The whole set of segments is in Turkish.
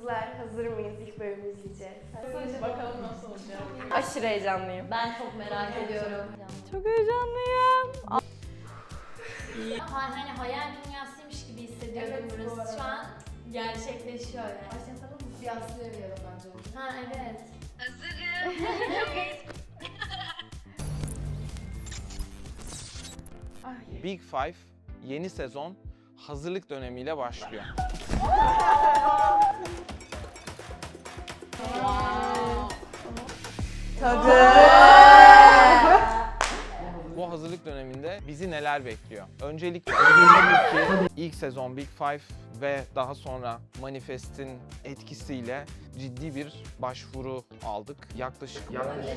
Kızlar hazır mıyız ilk bölümü izleyeceğiz? Bakalım nasıl olacak. Aşırı heyecanlıyım. Ben çok merak ediyorum. Çok heyecanlıyım. Ha, hani hayal dünyasıymış gibi hissediyorum Evet, bu burası. arada. Şu an gerçekleşiyor yani. Başlatalım mı? Kıyaslayamıyorum bence. Ha evet. Big Five yeni sezon hazırlık dönemiyle başlıyor. Bu hazırlık döneminde bizi neler bekliyor? Öncelikle ilk sezon Big Five ve daha sonra Manifest'in etkisiyle ciddi bir başvuru aldık. Yaklaşık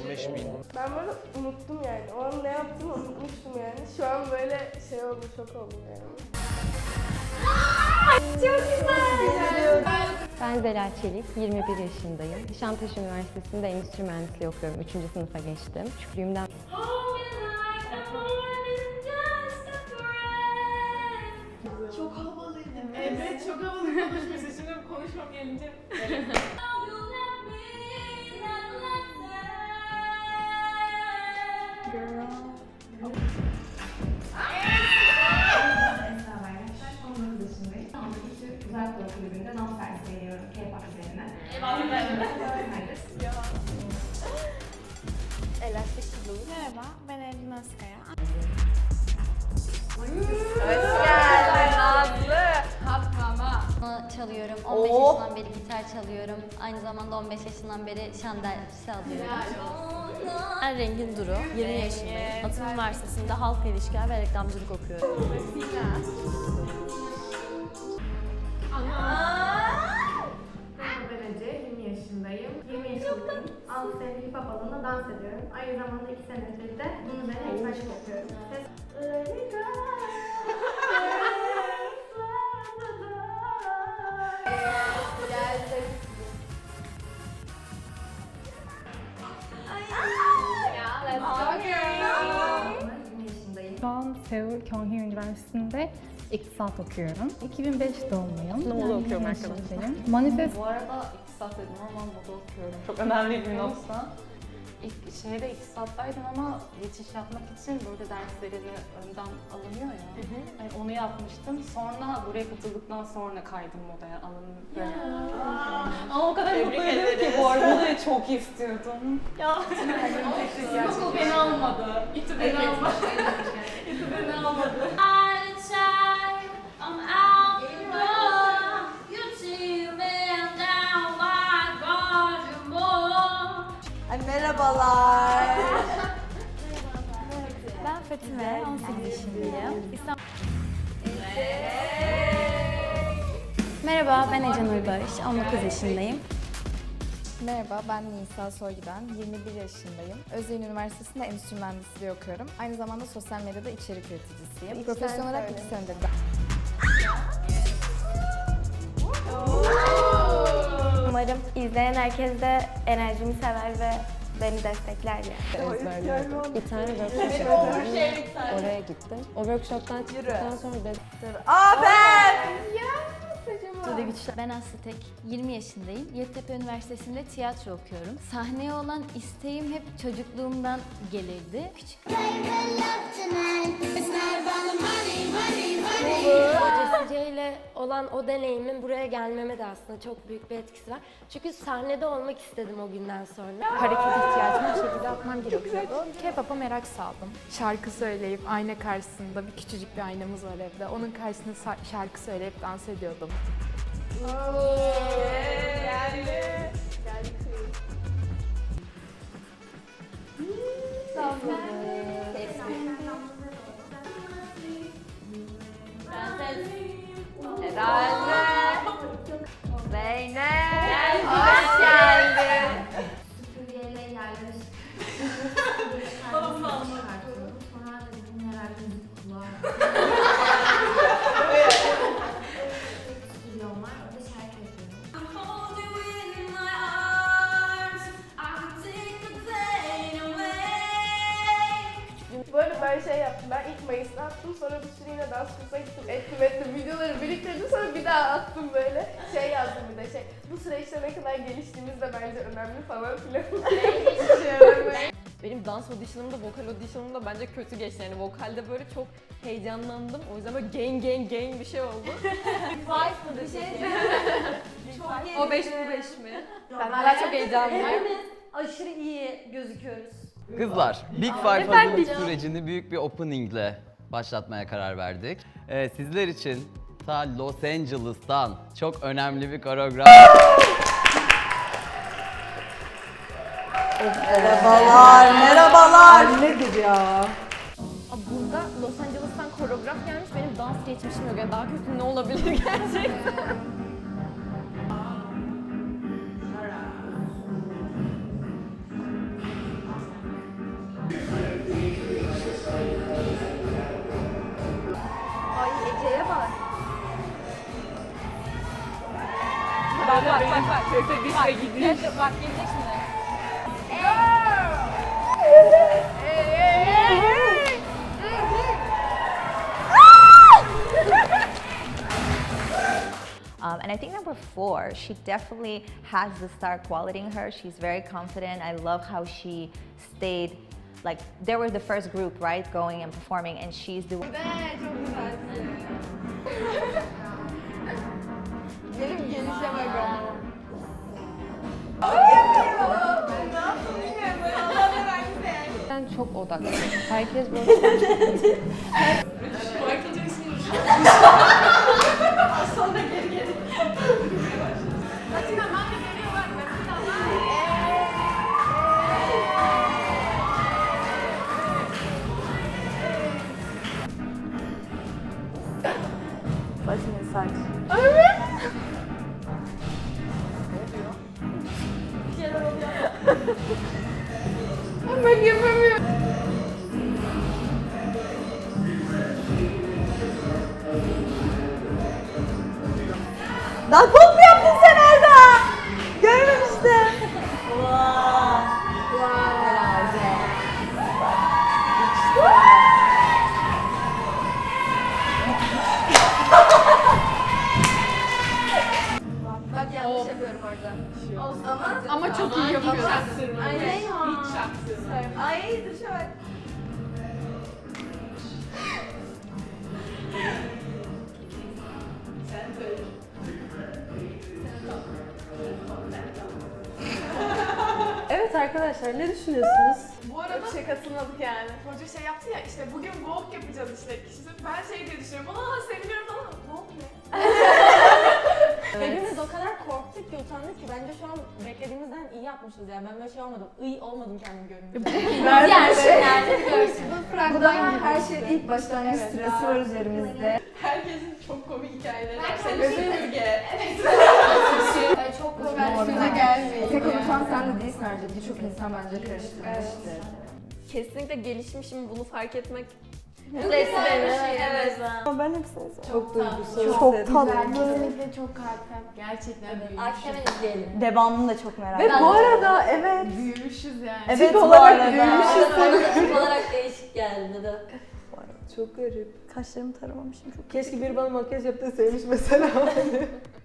15 bin Ben böyle unuttum yani. O an ne yaptığımı unutmuştum yani. Şu an böyle şey oldum, şok oldum yani. Ben Zela Çelik, 21 yaşındayım. Nişantaşı Üniversitesi'nde endüstri mühendisliği okuyorum. 3. sınıfa geçtim. Küçüklüğümden Çok havalıydı. Evet çok havalı konuşmuş. Şimdi konuşmam gelince. Esra Elastik kızım. Merhaba, ben Evlin Özkaya. Hoş geldin Nazlı. Piyano çalıyorum. 15 yaşından beri gitar çalıyorum. Aynı zamanda 15 yaşından beri şan dersi alıyorum. Ben Rengin Duru, 20 yaşındayım. Atıl Üniversitesi'nde halk ilişkiler ve reklamcılık okuyorum. Merhaba 20 yaşındayım. 6 senedir hip hop alanında dans ediyorum. Aynı zamanda 2 senedir de bunun üzerine eğitmenlik yapıyorum. Ses... Geldim. Ben 20 yaşındayım. Şu an Seul Kyunghee Üniversitesi'nde iktisat okuyorum. 2005 doğumluyum. Moda okuyorum arkadaşlarım. Manifest Bu arada iktisat dedim ama moda okuyorum. Çok önemli bir nokta. İlk şeyde iktisattaydım ama geçiş yapmak için böyle derslerini önden alınıyor ya. Yani onu yapmıştım. Sonra buraya katıldıktan sonra kaydım modaya alındı. Ama o kadar mutluydum ki bu arada modayı çok istiyordum. Ya. Okul beni almadı. İTÜ beni almadı. İTÜ beni almadı. merhabalar. Ben Fatime, 18 yaşındayım. İstanbul... Merhaba, ben Ece Nur Barış, 19 yaşındayım. Merhaba, ben Nisa Soygiden, 21 yaşındayım. Özyeğin Üniversitesi'nde endüstri mühendisliği okuyorum. Aynı zamanda sosyal medyada içerik üreticisiyim. Profesyonel olarak söyle. 2 senedir Umarım izleyen herkes de enerjimi sever ve beni destekler yani. ezberledim. Bir tane workshop yapıyordum. Oraya gittim. O workshop'tan çıktıktan sonra dedim Aa ben. Ben Aslı Tek, 20 yaşındayım. Yeditepe Üniversitesi'nde tiyatro okuyorum. Sahneye olan isteğim hep çocukluğumdan gelirdi. Küçük Jessica ile olan o deneyimin buraya gelmeme de aslında çok büyük bir etkisi var. Çünkü sahnede olmak istedim o günden sonra. hareket ihtiyacımı bir şekilde atmam gerekiyordu. K-pop'a merak saldım. Şarkı söyleyip ayna karşısında bir küçücük bir aynamız var evde. Onun karşısında şarkı söyleyip dans ediyordum. Geldi. Geldi. Var, sonra şey yaptım. Ben ilk Mayıs'ta attım. Sonra bir sürü dans kursuna gittim. Ettim. Videoları biriktirdim. Sonra bir daha attım böyle. Şey yazdım bir de şey. Bu süreçte ne kadar geliştiğimiz de bence önemli falan filan. Şey. Benim dans audition'ımda, vokal audition'ımda bence kötü geçti. Yani vokalde böyle çok heyecanlandım. O yüzden böyle gang gang gang bir şey oldu. Bir şey o 5 bu 5 mi? Ben hala çok heyecanlıyım. aşırı iyi gözüküyoruz. Kızlar, Big Five hazırlık sürecini büyük bir openingle başlatmaya karar verdik. Ee, sizler için ta Los Angeles'tan çok önemli bir koreograf. Merhabalar, merhabalar. Nedir ya? Burada Los Angeles'tan koreograf gelmiş. Benim dans geçmişim yok. Yani daha kötü ne olabilir gerçekten? Ay Ece'ye bak. bak bak bak bak. Kötü bir şey gidiyor. Bak gelecek şimdi. Um, and I think number four, she definitely has the star quality in her. She's very confident. I love how she stayed, like, they were the first group, right, going and performing, and she's the çok odaklıyım. Herkes böyle Pop mu yaptın sen orada? Görmemiştim. Bak yanlış yapıyorum orada. Ama, Ama çok iyi yapıyorsun. Ay ne ya? Ay arkadaşlar ne düşünüyorsunuz? Bu arada şey katılmadık yani. Hoca şey yaptı ya işte bugün walk yapacağız işte. işte ben şey diye düşünüyorum. Aa seviniyorum falan. Walk ne? Hepimiz o kadar korktuk ki utandık ki bence şu an beklediğimizden iyi yapmışız yani. Ben böyle şey olmadım. İyi olmadım kendim görünce. Diğer şeylerde görsün. Bu da her şey ilk başlangıç stresi var üzerimizde. Herkesin çok komik hikayeleri var. Sen Özürge. Ay çok komik. Üstüne gelmeyin. Tek unutan sen de değilsin ayrıca. Birçok insan bence karıştırmıştır. Kesinlikle gelişmişim bunu fark etmek Mutlu beni. Evet. Çok duygusal. Çok tatlı. Kesinlikle çok kalp kalp. Gerçekten büyümüşüz. Akşam izleyelim. Devamını da çok merak Ve bu arada evet. Büyümüşüz yani. Evet olarak büyümüşüz. Tip olarak değişik geldi de. Çok garip. Kaşlarımı taramamışım çok. Keşke biri bana makyaj yaptığı sevmiş mesela.